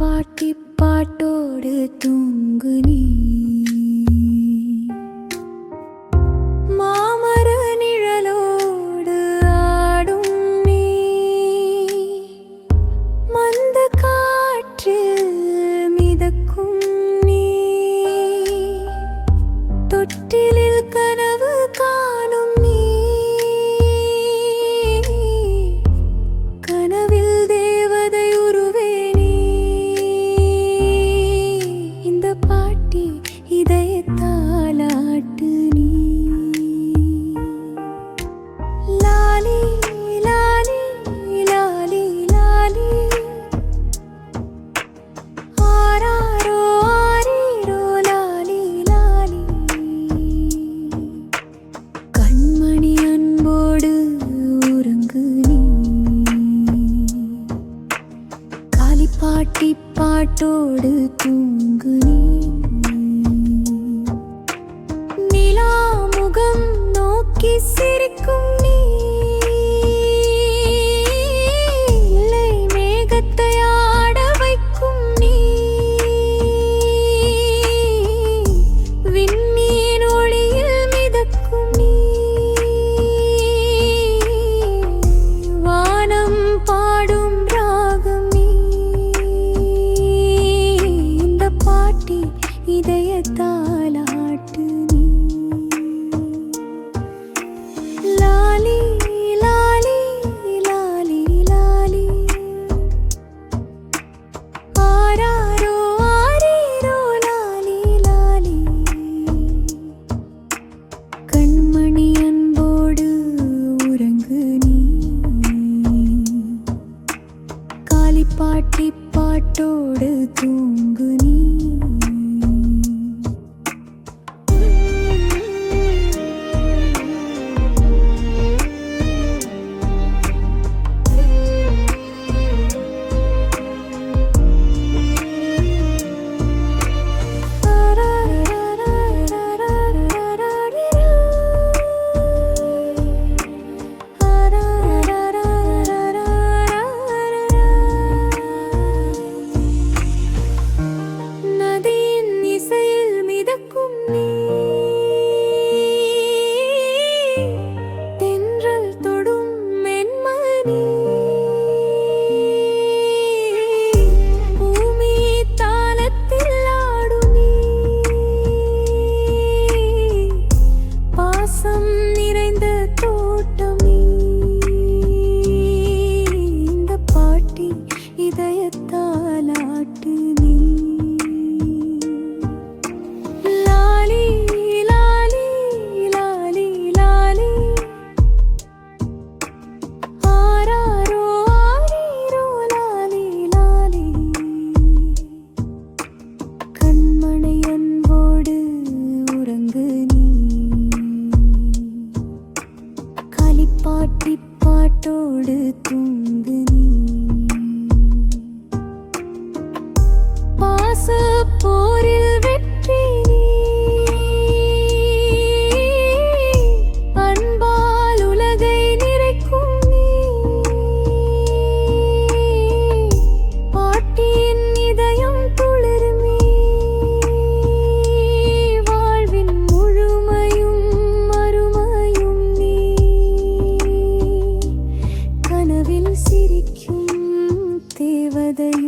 പാട്ടിപ്പാട്ടോട് തൂങ്ങുനീ காற்றோடு தூங்கு நீ நிலா முகம் நோக்கி சிரிக்கும் காற்றோடு தூங்கு நீ. பாச போ கதையும்